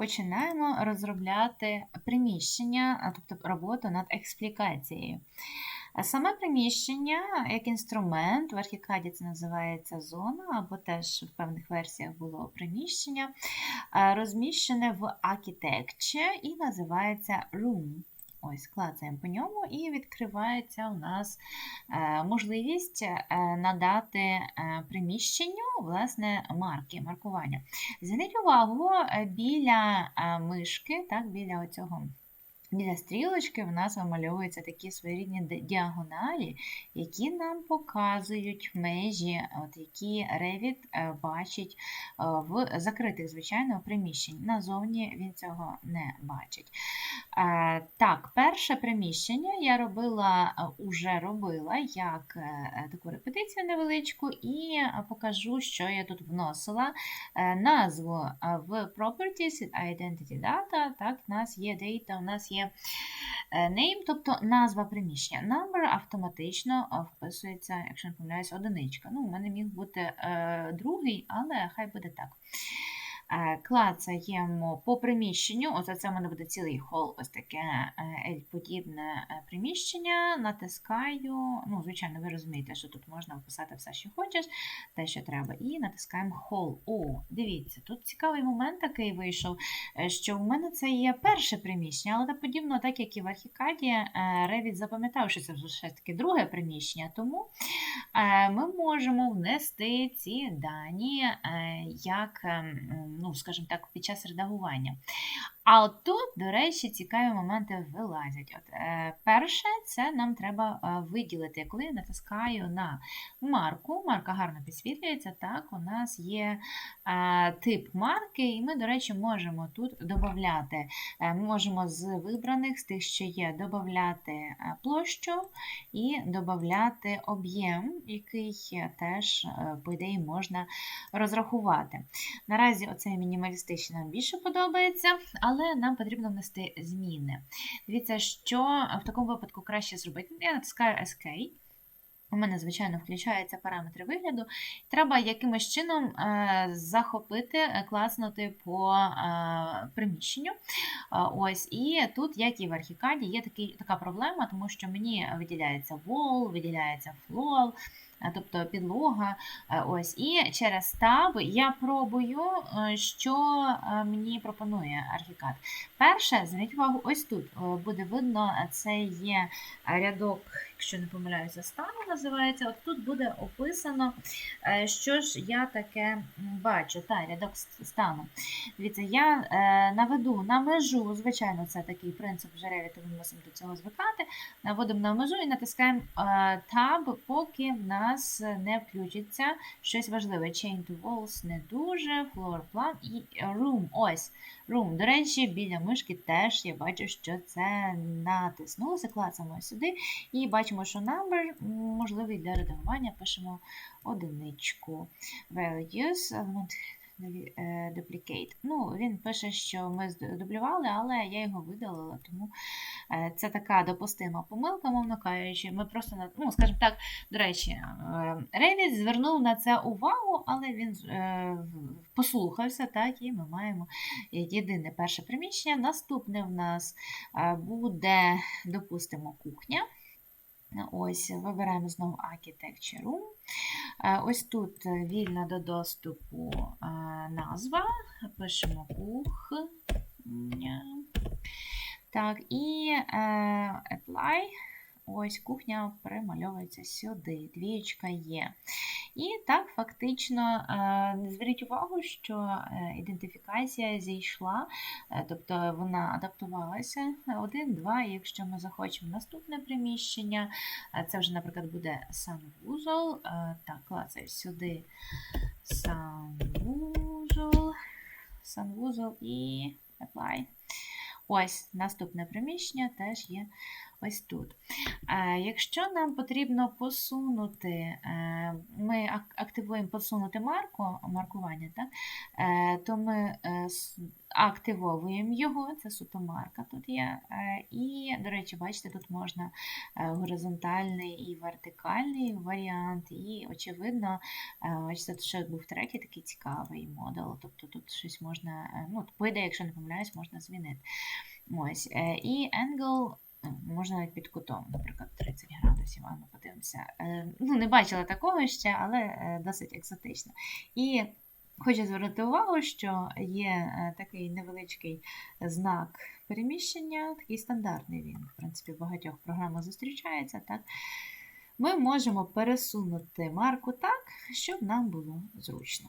починаємо розробляти приміщення, тобто роботу над експлікацією. Саме приміщення як інструмент, в архікаді це називається зона, або теж в певних версіях було приміщення, розміщене в Architecture і називається Room. Ось, клацаємо по ньому, і відкривається у нас е, можливість е, надати е, приміщенню власне марки, маркування. Зверніть увагу біля мишки, так, біля оцього. Біля стрілочки в нас вимальовуються такі своєрідні діагоналі, які нам показують межі, от які Revit е, бачить е, в закритих, звичайно, приміщень. Назовні він цього не бачить. Е, Так, перше приміщення я робила, уже робила як таку репетицію невеличку, і покажу, що я тут вносила. Назву в Properties Identity Data, так, в нас є data, у нас є е, name, тобто назва приміщення. Number автоматично е, вписується, якщо не помиляюсь, одиничка. Ну, у мене міг бути е, другий, але хай буде так. Е, Клацаємо по приміщенню. Оце це в мене буде цілий хол, ось таке е, L-подібне е, приміщення. Натискаю. Ну, звичайно, ви розумієте, що тут можна вписати все, що хочеш, те, що треба. І натискаємо Hall. О, дивіться, тут цікавий момент такий вийшов, е, що в мене це є перше приміщення, але подібно, так як і в Архікаді, е, Revit запам'ятав, що це ще таки друге приміщення, тому е, ми можемо внести ці дані е, як, ем, ну, скажімо так, під час редагування. А от тут, до речі, цікаві моменти вилазять. От, е, перше, це нам треба е, виділити. Коли я натискаю на марку, марка гарно підсвітлюється, так, у нас є е, тип марки, і ми, до речі, можемо тут додати. Ми можемо з вибраних, з тих, що є, додати е, площу і додати об'єм, який е, теж, е, по ідеї, можна розрахувати. Наразі оцей мінімалістичний нам більше подобається, але нам потрібно внести зміни. Дивіться, що в такому випадку краще зробити. Я натискаю SK. У мене, звичайно, включаються параметри вигляду. Треба якимось чином е, захопити, е, класнути по е, приміщенню. Ось, і тут, як і в архікаді, є такий, така проблема, тому що мені виділяється wall, виділяється floor, тобто підлога. Е, Ось, і через таб я пробую, е, що е, мені пропонує архікад. Перше, зверніть увагу, ось тут е, буде видно, е, це є рядок, якщо не помиляюся, стану називається. От тут буде описано, е, що ж я таке бачу. Та, рядок стану. Дивіться, я е, наведу на межу, звичайно, це такий принцип вже Revit, ми мусимо до цього звикати. Наводимо на межу і натискаємо е, Tab, поки в нас не включиться щось важливе. Chain to walls не дуже, floor plan і room. Ось. Room. До речі, біля мишки теж я бачу, що це натиснулося. Клацаємо сюди і бачимо, що number можливий для редагування. Пишемо одиничку. Values, duplicate. Ну, він пише, що ми здублювали, але я його видалила, тому е, це така допустима помилка, мовно кажучи. Ми просто, ну, скажімо так, до речі, е, Revit звернув на це увагу, але він е, послухався, так, і ми маємо єдине перше приміщення. Наступне в нас е, буде, допустимо, кухня. Ось, вибираємо знову Architecture Room. Е, Ось тут вільна до доступу е, назва. Пишемо кухня. Так, і е, apply. Ось кухня примальовується сюди. Двічка є. І так, фактично, е, зверніть увагу, що е, ідентифікація зійшла, е, тобто вона адаптувалася. Один, два, і якщо ми захочемо наступне приміщення, це вже, наприклад, буде санвузол. Так, клацаю сюди санвузол, санвузол і apply. Ось наступне приміщення теж є ось тут. Е, Якщо нам потрібно посунути, е, ми активуємо посунути марку, маркування, так? Е, то ми активовуємо його, це суто марка тут є. І, до речі, бачите, тут можна горизонтальний і вертикальний варіант, і, очевидно, бачите, тут ще був третій такий цікавий модел, тобто тут щось можна, ну, по ідеї, якщо не помиляюсь, можна змінити. Ось. І angle можна навіть під кутом, наприклад, 30 градусів, а ну подивимося. Е, Ну, не бачила такого ще, але е, досить екзотично. І Хочу звернути увагу, що є е, такий невеличкий знак переміщення, такий стандартний він, в принципі, в багатьох програмах зустрічається. Так? Ми можемо пересунути марку так, щоб нам було зручно.